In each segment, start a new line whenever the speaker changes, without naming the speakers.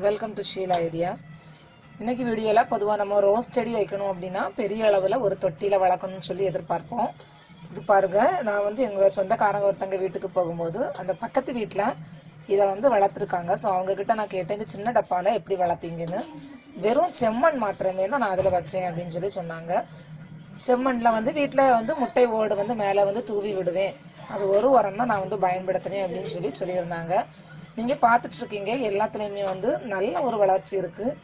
Welcome to Sheila ideas இன்னைக்கு வீடியோவில் பொதுவாக நம்ம ரோஸ் செடி வைக்கணும் அப்படின்னா பெரிய அளவில் ஒரு தொட்டியில் வளர்க்கணும்னு சொல்லி எதிர்பார்ப்போம். இது பாருங்க நான் வந்து எங்களோட சொந்தக்காரங்க ஒருத்தங்க வீட்டுக்கு போகும்போது அந்த பக்கத்து வீட்டில் இதை வந்து வளர்த்துருக்காங்க. ஸோ அவங்க கிட்ட நான் கேட்டேன் இந்த சின்ன டப்பாவில் எப்படி வளர்த்தீங்கன்னு? வெறும் செம்மண் மாத்திரமே தான் நான் அதில் வச்சேன் அப்படின்னு சொல்லி சொன்னாங்க. செம்மண்ணில் வந்து வீட்டில் வந்து முட்டை ஓடு வந்து மேலே வந்து தூவி விடுவேன். அது ஒரு உரம் தான் நான் வந்து பயன்படுத்தினேன் அப்படின்னு சொல்லி சொல்லியிருந்தாங்க. நீங்கள் பார்த்துட்டு இருக்கீங்க எல்லாத்துலேயுமே வந்து நல்ல ஒரு வளர்ச்சி இருக்குது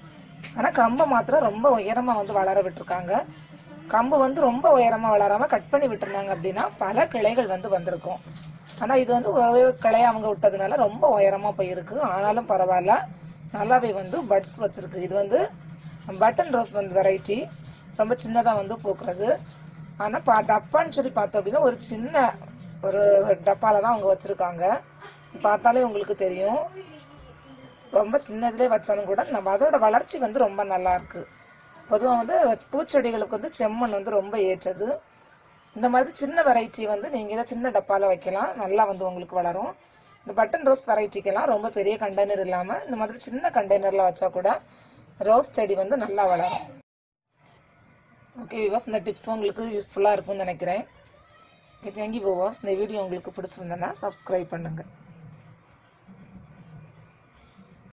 ஆனால் கம்பை மாத்திரம் ரொம்ப உயரமாக வந்து வளர விட்டுருக்காங்க. கம்பு வந்து ரொம்ப உயரமாக வளராமல் கட் பண்ணி விட்டுருந்தாங்க அப்படின்னா பல கிளைகள் வந்து வந்திருக்கும். ஆனால் இது வந்து ஒரே கிளையை அவங்க விட்டதுனால ரொம்ப உயரமாக போயிருக்கு. ஆனாலும் பரவாயில்ல. நல்லாவே வந்து பட்ஸ் வச்சுருக்கு. இது வந்து பட்டன் ரோஸ் வந்து வெரைட்டி. ரொம்ப சின்னதாக வந்து பூக்கிறது. ஆனால் பா டப்பான்னு சொல்லி பார்த்தோம் அப்படின்னா ஒரு சின்ன ஒரு டப்பாவில் தான் அவங்க வச்சுருக்காங்க. பார்த்தாலே உங்களுக்கு தெரியும். ரொம்ப சின்னதுலேயே வச்சாலும் கூட நம்ம அதோட வளர்ச்சி வந்து ரொம்ப நல்லாயிருக்கு பொதுவாக வந்து பூச்செடிகளுக்கு வந்து செம்மண் வந்து ரொம்ப ஏற்றது. இந்த மாதிரி சின்ன வெரைட்டி வந்து நீங்கள் தான் சின்ன டப்பாவில் வைக்கலாம். நல்லா வந்து உங்களுக்கு வளரும். இந்த பட்டன் ரோஸ் வெரைட்டிக்கெல்லாம் ரொம்ப பெரிய கண்டெய்னர் இல்லாமல் இந்த மாதிரி சின்ன கண்டெய்னரில் வச்சா கூட ரோஸ் செடி வந்து நல்லா வளரும். ஓகே விவாஸ் இந்த டிப்ஸ் உங்களுக்கு யூஸ்ஃபுல்லாக இருக்கும்னு நினைக்கிறேன். ஓகே தேங்க்யூ விவாஸ் இந்த வீடியோ உங்களுக்கு பிடிச்சிருந்தேன்னா சப்ஸ்கிரைப் பண்ணுங்கள்